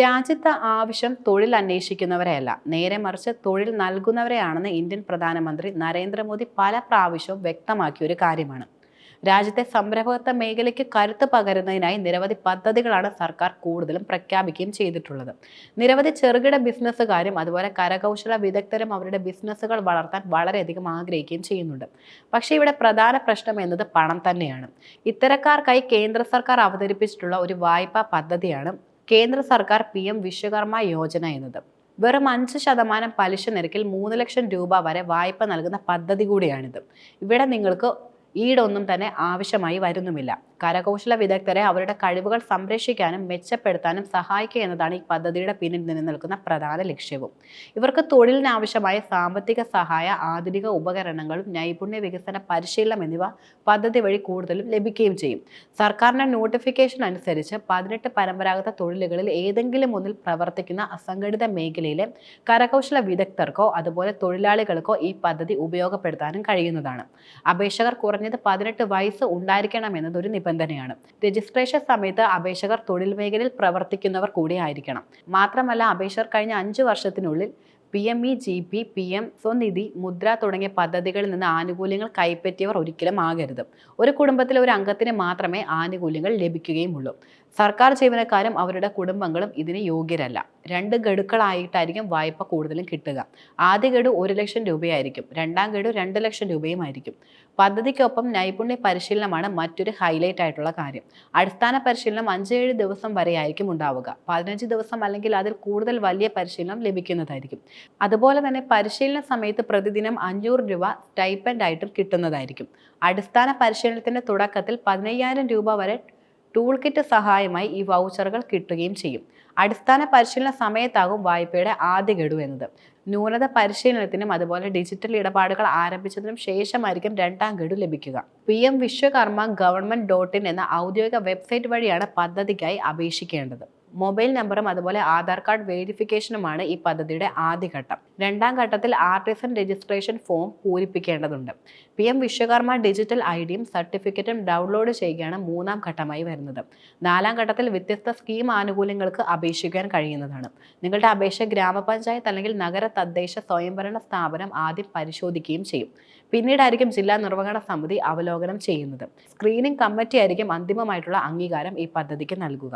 രാജ്യത്ത് ആവശ്യം തൊഴിൽ അന്വേഷിക്കുന്നവരെയല്ല. നേരെ മറിച്ച് തൊഴിൽ നൽകുന്നവരെയാണെന്ന് ഇന്ത്യൻ പ്രധാനമന്ത്രി നരേന്ദ്രമോദി പല പ്രാവശ്യവും വ്യക്തമാക്കിയ ഒരു കാര്യമാണ്. രാജ്യത്തെ സംരംഭകത്വ മേഖലയ്ക്ക് കരുത്ത് പകരുന്നതിനായി നിരവധി പദ്ധതികളാണ് സർക്കാർ കൂടുതലും പ്രഖ്യാപിക്കുകയും ചെയ്തിട്ടുള്ളത്. നിരവധി ചെറുകിട ബിസിനസ്സുകാരും അതുപോലെ കരകൗശല വിദഗ്ധരും അവരുടെ ബിസിനസ്സുകൾ വളർത്താൻ വളരെയധികം ആഗ്രഹിക്കുകയും ചെയ്യുന്നുണ്ട്. പക്ഷേ ഇവിടെ പ്രധാന പ്രശ്നം എന്നത് പണം തന്നെയാണ്. ഇത്തരക്കാർക്കായി കേന്ദ്ര സർക്കാർ അവതരിപ്പിച്ചിട്ടുള്ള ഒരു വായ്പാ പദ്ധതിയാണ് കേന്ദ്ര സർക്കാർ പി എം വിശ്വകർമ്മ യോജന എന്നത്. വെറും അഞ്ച് ശതമാനം പലിശ നിരക്കിൽ മൂന്ന് ലക്ഷം രൂപ വരെ വായ്പ നൽകുന്ന പദ്ധതി കൂടിയാണിത്. ഇവിടെ നിങ്ങൾക്ക് ഈടൊന്നും തന്നെ ആവശ്യമായി വരുന്നുമില്ല. കരകൗശല വിദഗ്ധരെ അവരുടെ കഴിവുകൾ സംരക്ഷിക്കാനും മെച്ചപ്പെടുത്താനും സഹായിക്കുക എന്നതാണ് ഈ പദ്ധതിയുടെ പിന്നിൽ നിലനിൽക്കുന്ന പ്രധാന ലക്ഷ്യവും. ഇവർക്ക് തൊഴിലിനാവശ്യമായ സാമ്പത്തിക സഹായ ആധുനിക ഉപകരണങ്ങളും നൈപുണ്യ വികസന പരിശീലനം എന്നിവ പദ്ധതി വഴി കൂടുതലും ലഭിക്കുകയും ചെയ്യും. സർക്കാരിന്റെ നോട്ടിഫിക്കേഷൻ അനുസരിച്ച് പതിനെട്ട് പരമ്പരാഗത തൊഴിലുകളിൽ ഏതെങ്കിലും ഒന്നിൽ പ്രവർത്തിക്കുന്ന അസംഘടിത മേഖലയിലെ കരകൗശല വിദഗ്ധർക്കോ അതുപോലെ തൊഴിലാളികൾക്കോ ഈ പദ്ധതി ഉപയോഗപ്പെടുത്താനും കഴിയുന്നതാണ്. അപേക്ഷകർ കുറഞ്ഞത് പതിനെട്ട് വയസ്സ് ഉണ്ടായിരിക്കണം ഒരു നിബന്ധനയാണ് രജിസ്ട്രേഷൻ സമയത്ത് അപേക്ഷകർ തൊഴിൽ മേഖലയിൽ പ്രവർത്തിക്കുന്നവർ കൂടിയായിരിക്കണം. മാത്രമല്ല അപേക്ഷകർ കഴിഞ്ഞ അഞ്ച് വർഷത്തിനുള്ളിൽ P M E G P P M Svanidhi Mudra തുടങ്ങിയ പദ്ധതികളിൽ നിന്ന് ആനുകൂല്യങ്ങൾ കൈപ്പറ്റിയവർ ഒരിക്കലും ആകരുത്. ഒരു കുടുംബത്തിലെ ഒരു അംഗത്തിന് മാത്രമേ ആനുകൂല്യങ്ങൾ ലഭിക്കുകയുമുള്ളൂ. സർക്കാർ ജീവനക്കാരും അവരുടെ കുടുംബങ്ങളും ഇതിന് യോഗ്യരല്ല. രണ്ട് ഗഡുക്കളായിട്ടായിരിക്കും വായ്പ കൂടുതലും കിട്ടുക. ആദ്യ ഗഡു ഒരു ലക്ഷം രൂപയായിരിക്കും. രണ്ടാം ഗഡു രണ്ട് ലക്ഷം രൂപയുമായിരിക്കും. പദ്ധതിക്കൊപ്പം നൈപുണ്യ പരിശീലനമാണ് മറ്റൊരു ഹൈലൈറ്റ് ആയിട്ടുള്ള കാര്യം. അടിസ്ഥാന പരിശീലനം അഞ്ച് ഏഴ് ദിവസം വരെയായിരിക്കും ഉണ്ടാവുക. പതിനഞ്ച് ദിവസം അല്ലെങ്കിൽ അതിൽ കൂടുതൽ വലിയ പരിശീലനം ലഭിക്കുന്നതായിരിക്കും. അതുപോലെ തന്നെ പരിശീലന സമയത്ത് പ്രതിദിനം അഞ്ഞൂറ് രൂപ സ്റ്റൈപ്പൻഡ് ആയിട്ട് കിട്ടുന്നതായിരിക്കും. അടിസ്ഥാന പരിശീലനത്തിന്റെ തുടക്കത്തിൽ പതിനയ്യായിരം രൂപ വരെ ടൂൾ കിറ്റ് സഹായമായി ഈ വൗച്ചറുകൾ കിട്ടുകയും ചെയ്യും. അടിസ്ഥാന പരിശീലന സമയത്താകും വായ്പയുടെ ആദ്യ ഗഡു എന്നത്. ന്യൂനത പരിശീലനത്തിനും അതുപോലെ ഡിജിറ്റൽ ഇടപാടുകൾ ആരംഭിച്ചതിനും ശേഷമായിരിക്കും രണ്ടാം ഗഡു ലഭിക്കുക. P M Vishwakarma government dot in എന്ന ഔദ്യോഗിക വെബ്സൈറ്റ് വഴിയാണ് പദ്ധതിക്കായി അപേക്ഷിക്കേണ്ടത്. മൊബൈൽ നമ്പറും അതുപോലെ ആധാർ കാർഡ് വെരിഫിക്കേഷനുമാണ് ഈ പദ്ധതിയുടെ ആദ്യഘട്ടം രണ്ടാം ഘട്ടത്തിൽ artisan registration form പൂരിപ്പിക്കേണ്ടതുണ്ട്. P M Vishwakarma digital I ഡിയും സർട്ടിഫിക്കറ്റും ഡൗൺലോഡ് ചെയ്യുകയാണ് മൂന്നാം ഘട്ടമായി വരുന്നത്. നാലാം ഘട്ടത്തിൽ വ്യത്യസ്ത സ്കീം ആനുകൂല്യങ്ങൾക്ക് അപേക്ഷിക്കാൻ കഴിയുന്നതാണ്. നിങ്ങളുടെ അപേക്ഷ ഗ്രാമപഞ്ചായത്ത് അല്ലെങ്കിൽ നഗര തദ്ദേശ സ്വയംഭരണ സ്ഥാപനം ആദ്യം പരിശോധിക്കുകയും ചെയ്യും. പിന്നീടായിരിക്കും ജില്ലാ നിർവഹണ സമിതി അവലോകനം ചെയ്യുന്നത്. സ്ക്രീനിംഗ് കമ്മിറ്റി ആയിരിക്കും അന്തിമമായിട്ടുള്ള അംഗീകാരം ഈ പദ്ധതിക്ക് നൽകുക.